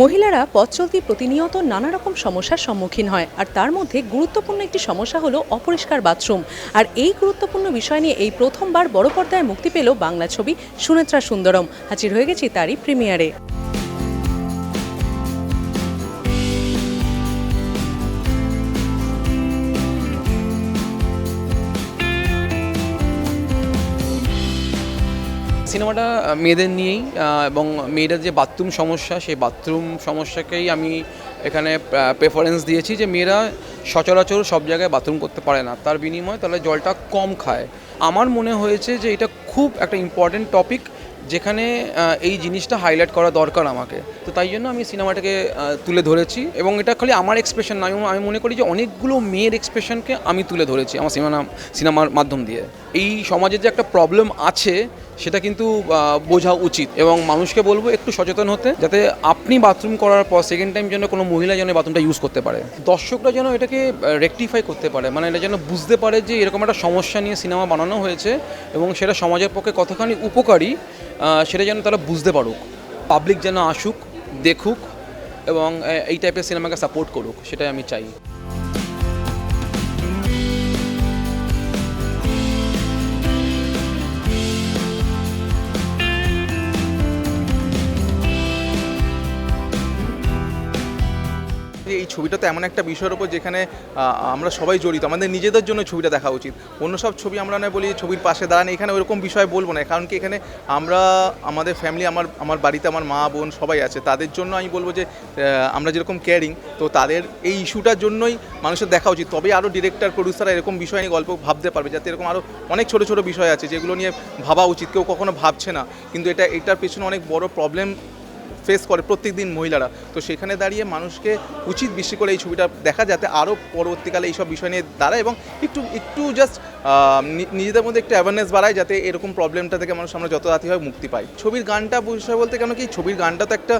মহিলারা পথ চলতি প্রতিনিয়ত নানা রকম সমস্যার সম্মুখীন হয়। আর তার মধ্যে গুরুত্বপূর্ণ একটি সমস্যা হলো অপরিষ্কার বাথরুম। আর এই গুরুত্বপূর্ণ বিষয় নিয়ে এই প্রথমবার বড় পর্দায় মুক্তি পেল বাংলা ছবি সুনেত্রা সুন্দরম। হাজির হয়ে গেছি তারই প্রিমিয়ারে। সিনেমাটা মেয়েদের নিয়েই এবং মেয়েদের যে বাথরুম সমস্যা, সেই বাথরুম সমস্যাকেই আমি এখানে প্রেফারেন্স দিয়েছি যে মেয়েরা সচরাচর সব জায়গায় বাথরুম করতে পারে না। তার বিনিময়ে তাহলে জলটা কম খায়। আমার মনে হয়েছে যে এটা খুব একটা ইম্পর্টেন্ট টপিক যেখানে এই জিনিসটা হাইলাইট করা দরকার আমাকে। তো তাই জন্য আমি সিনেমাটাকে তুলে ধরেছি এবং এটা খালি আমার এক্সপ্রেশন নয় আমি মনে করি যে অনেকগুলো মেয়ের এক্সপ্রেশনকে আমি তুলে ধরেছি আমার সিনেমা সিনেমার মাধ্যম দিয়ে। এই সমাজে যে একটা প্রবলেম আছে, সেটা কিন্তু বোঝা উচিত। এবং মানুষকে বলব একটু সচেতন হতে, যাতে আপনি বাথরুম করার পর সেকেন্ড টাইম যেন কোনো মহিলা যেন বাথরুমটা ইউজ করতে পারে। দর্শকরা যেন এটাকে রেকটিফাই করতে পারে। মানে এটা যেন বুঝতে পারে যে এরকম একটা সমস্যা নিয়ে সিনেমা বানানো হয়েছে এবং সেটা সমাজের পক্ষে কতখানি উপকারী সেটা যেন তারা বুঝতে পারুক। পাবলিক যেন আসুক, দেখুক এবং এই টাইপের সিনেমাকে সাপোর্ট করুক, সেটাই আমি চাই। যে এই ছবিটা তো এমন একটা বিষয়ের ওপর যেখানে আমরা সবাই জড়িত। আমাদের নিজেদের জন্য ছবিটা দেখা উচিত। অন্য সব ছবি আমরা নয় বলি ছবির পাশে দাঁড়ান, এখানে ওরকম বিষয় বলব না। কারণ কি এখানে আমরা, আমাদের ফ্যামিলি আমার আমার বাড়িতে আমার মা, বোন সবাই আছে। তাদের জন্য আমি বলব যে আমরা যেরকম কেয়ারিং তো তাদের এই ইস্যুটার জন্যই মানুষের দেখা উচিত। তবে আরও ডিরেক্টর প্রডিউসাররা এরকম বিষয় নিয়ে গল্প ভাবতে পারবে, যাতে এরকম আরও অনেক ছোট ছোট বিষয় আছে যেগুলো নিয়ে ভাবা উচিত। কেউ কখনো ভাবছে না। কিন্তু এটা, এটার পেছনে অনেক বড় প্রবলেম ফেস করে প্রত্যেক দিন মহিলারা। তো সেখানে দাঁড়িয়ে মানুষকে উচিত বেশি করে এই ছবিটা দেখা যাতে আরও পরবর্তীকালে এইসব বিষয় নিয়ে দাঁড়ায় এবং একটু একটু জাস্ট নিজেদের মধ্যে একটু অ্যাওয়ারনেস বাড়ায় যাতে এরকম প্রবলেমটা থেকে মানুষ আমরা যত রাতি হয় মুক্তি পাই। ছবির গানটা বিষয় বলতে কেন কি, ছবির গানটা তো একটা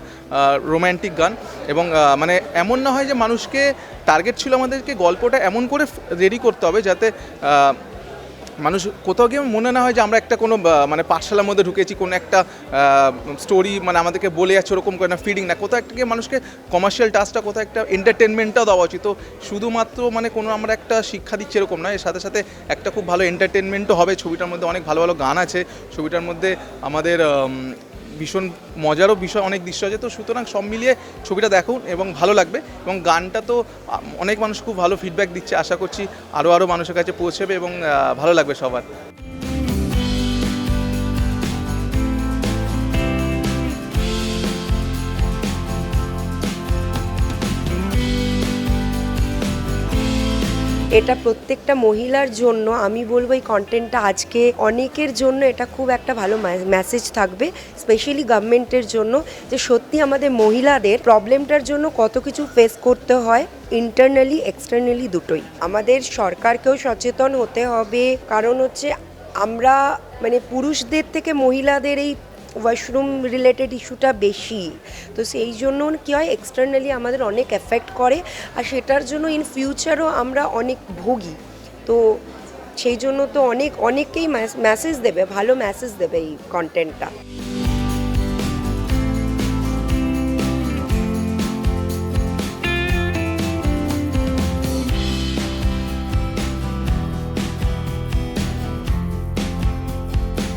রোম্যান্টিক গান এবং মানে এমন না হয় যে মানুষকে টার্গেট ছিল আমাদেরকে গল্পটা এমন করে রেডি করতে হবে যাতে মানুষ কোথাও গিয়ে মনে না হয় যে আমরা একটা কোনো মানে পাঠশালার মধ্যে ঢুকেছি কোনো একটা স্টোরি মানে আমাদেরকে বলে যাচ্ছে ওরকম করে না ফিডিং না। কোথাও একটা গিয়ে মানুষকে কমার্শিয়াল টাচটা কোথাও একটা এন্টারটেনমেন্টটাও দেওয়া উচিত। তো শুধুমাত্র মানে কোনো আমরা একটা শিক্ষা দিচ্ছি এরকম নয় এর সাথে সাথে একটা খুব ভালো এন্টারটেনমেন্টও হবে। ছবিটার মধ্যে অনেক ভালো ভালো গান আছে। ছবিটার মধ্যে আমাদের আম, ভীষণ মজারও বিষয়, অনেক দৃশ্য আছে। তো সুতরাং সব মিলিয়ে ছবিটা দেখুন এবং ভালো লাগবে এবং গানটা তো অনেক মানুষ খুব ভালো ফিডব্যাক দিচ্ছে। আশা করছি আরও আরও মানুষের কাছে পৌঁছবে এবং ভালো লাগবে সবার। এটা প্রত্যেকটা মহিলার জন্য, আমি বলব এই কন্টেন্টটা আজকে অনেকের জন্য এটা খুব একটা ভালো মেসেজ থাকবে স্পেশালি গভর্নমেন্টের জন্য, যে সত্যি আমাদের মহিলাদের প্রবলেমটার জন্য কত কিছু ফেস করতে হয় ইন্টারনালি এক্সটার্নালি দুটোই। আমাদের সরকারকেও সচেতন হতে হবে, কারণ হচ্ছে আমরা মানে পুরুষদের থেকে মহিলাদের এই ওয়াশরুম রিলেটেড ইস্যুটা বেশি। তো সেই জন্য কী হয় এক্সটার্নালি আমাদের অনেক এফেক্ট করে আর সেটার জন্য ইন ফিউচারও আমরা অনেক ভুগি। তো সেই জন্য তো অনেক, অনেকেই ম্যাসেজ দেবে, ভালো ম্যাসেজ দেবে এই কন্টেন্টটা